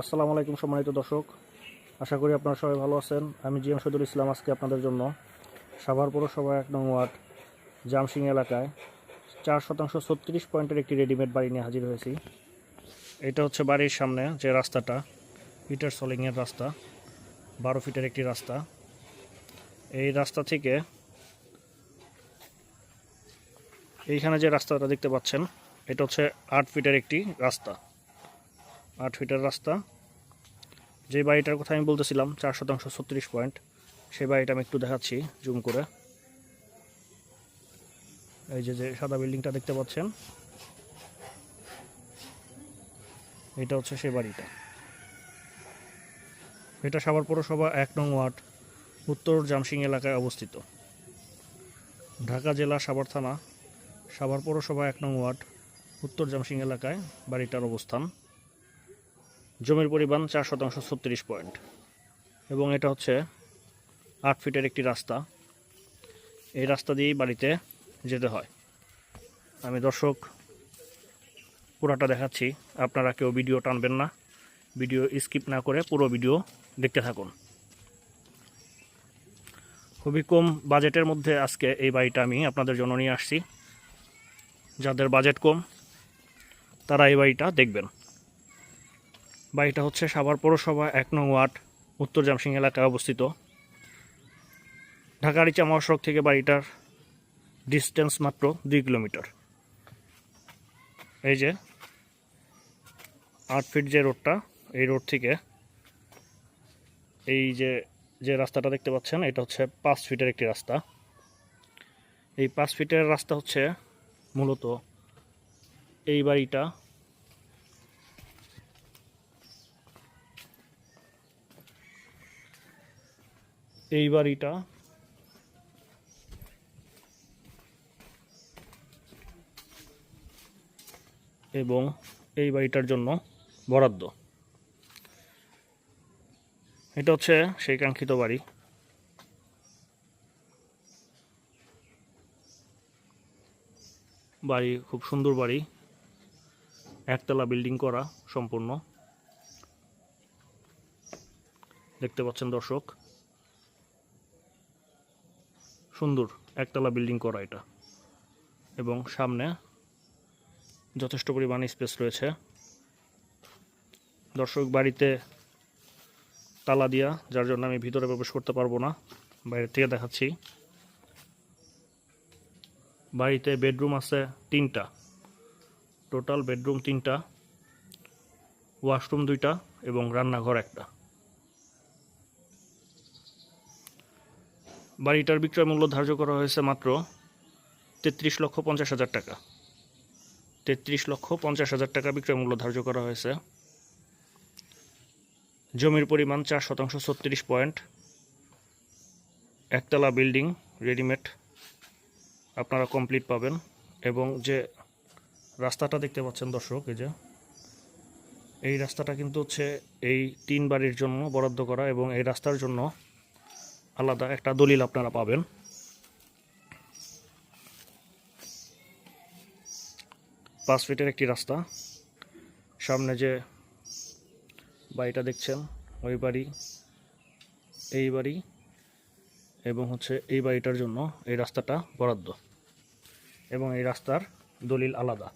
আসসালামু আলাইকুম, সম্মানিত দর্শক। আশা করি আপনারা সবাই ভালো আছেন। আমি জিএম শহীদুল ইসলাম আজকে আপনাদের জন্য সাভার পৌরসভা এক নং ওয়ার্ড জামসিং এলাকায় চার শতাংশ ছত্রিশ পয়েন্টের একটি রেডিমেড বাড়ি নিয়ে হাজির হয়েছি। এটা হচ্ছে বাড়ির সামনে যে রাস্তাটা পিটার সলিংয়ের রাস্তা, বারো ফিটের একটি রাস্তা। এই রাস্তা থেকে এইখানে যে রাস্তাটা দেখতে পাচ্ছেন, এটা হচ্ছে আট ফিটের একটি রাস্তা। আট ফিটের রাস্তা। যে বাড়িটার কথা আমি বলতেছিলাম, চার শতাংশ ছত্রিশ পয়েন্ট। সেই বাড়িটা আমি একটু দেখাচ্ছি, জুম করে। এই যে যে সাদা বিল্ডিংটা দেখতে পাচ্ছেন, এটা হচ্ছে সেই বাড়িটা। এটা সাভার পৌরসভা এক নং ওয়ার্ড, উত্তর জামসিং এলাকায় অবস্থিত। ঢাকা জেলা সাভার থানা, সাভার পৌরসভা এক নং ওয়ার্ড, উত্তর জামসিং এলাকায় বাড়িটার অবস্থান। জমির পরিমাণ চার শতাংশ ছত্রিশ পয়েন্ট। এবং এটা হচ্ছে আট ফিটের একটি রাস্তা। এই রাস্তা দিয়েই বাড়িতে যেতে হয়। আমি দর্শক, পুরাটা দেখাচ্ছি। আপনারা কেউ ভিডিও টানবেন না। ভিডিও স্কিপ না করে পুরো ভিডিও দেখতে থাকুন। খুবই কম বাজেটের মধ্যে আজকে এই বাড়িটা আমি আপনাদের জন্য নিয়ে আসছি। যাদের বাজেট কম, তারা এই বাড়িটা দেখবেন। বাড়িটা হচ্ছে সাভার পৌরসভা এক নং ওয়ার্ড, উত্তর জামসিং এলাকায় অবস্থিত। ঢাকার ইচা মহাসড়ক থেকে বাড়িটার ডিস্টেন্স মাত্র দুই কিলোমিটার। এই যে, আট ফিট যে রোডটা, এই রোড থেকে এই যে যে রাস্তাটা দেখতে পাচ্ছেন, এটা হচ্ছে পাঁচ ফিটের একটি রাস্তা। এই পাঁচ ফিটের রাস্তা হচ্ছে মূলত এই বাড়িটা এই বাড়িটা। এবং এই বাড়িটার জন্য বরাদ্দ। এটা হচ্ছে সেই কাঙ্ক্ষিত বাড়ি। বাড়ি খুব সুন্দর বাড়ি। একতলা বিল্ডিং করা সম্পূর্ণ। দেখতে পাচ্ছেন দর্শক সুন্দর একতলা বিল্ডিং করা এটা। এবং সামনে যথেষ্ট পরিমাণ স্পেস রয়েছে। দর্শক বাড়িতে তালা দিয়া, যার জন্য আমি ভিতরে প্রবেশ করতে পারব না, বাইরে থেকে দেখাচ্ছি। বাড়িতে বেডরুম আছে তিনটা। টোটাল বেডরুম তিনটা, ওয়াশরুম দুইটা এবং রান্নাঘর একটা। বাড়িটার বিক্রয় মূল্য ধার্য করা হয়েছে মাত্র তেত্রিশ লক্ষ পঞ্চাশ হাজার টাকা। তেত্রিশ লক্ষ পঞ্চাশ হাজার টাকা বিক্রয় মূল্য ধার্য করা হয়েছে। জমির পরিমাণ চার শতাংশ ছত্রিশ পয়েন্ট। একতলা বিল্ডিং, রেডিমেড, আপনারা কমপ্লিট পাবেন। এবং যে রাস্তাটা দেখতে পাচ্ছেন দর্শক, এই যে, এই রাস্তাটা কিন্তু হচ্ছে এই তিন বাড়ির জন্য বরাদ্দ করা এবং এই রাস্তার জন্য আলাদা একটা দলিল আপনারা পাবেন। পাঁচ ফিটের একটি রাস্তা। সামনে যে বাড়িটা দেখছেন, ওই বাড়ি, এই বাড়ি এবং হচ্ছে এই বাড়িটার জন্য এই রাস্তাটা বরাদ্দ। এবং এই রাস্তার দলিল আলাদা।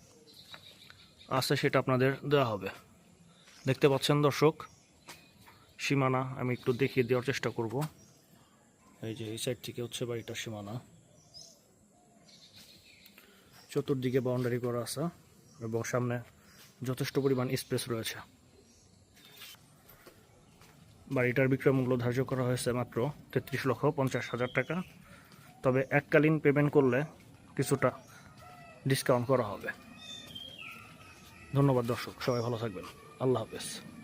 আছে সেটা আপনাদের দেওয়া হবে। দেখতে পাচ্ছেন দর্শক, সীমানা আমি একটু দেখিয়ে দেওয়ার চেষ্টা করব। এই যে এই সাইড থেকে হচ্ছে বাড়িটার সীমানা। চতুর্দিকে বাউন্ডারি করা আছে এবং সামনে যথেষ্ট পরিমাণ স্পেস রয়েছে। বাড়িটার বিক্রয় মূল্য ধার্য করা হয়েছে মাত্র তেত্রিশ লক্ষ পঞ্চাশ হাজার টাকা। তবে এককালীন পেমেন্ট করলে কিছুটা ডিসকাউন্ট করা হবে। ধন্যবাদ দর্শক, সবাই ভালো থাকবেন। আল্লাহ হাফেজ।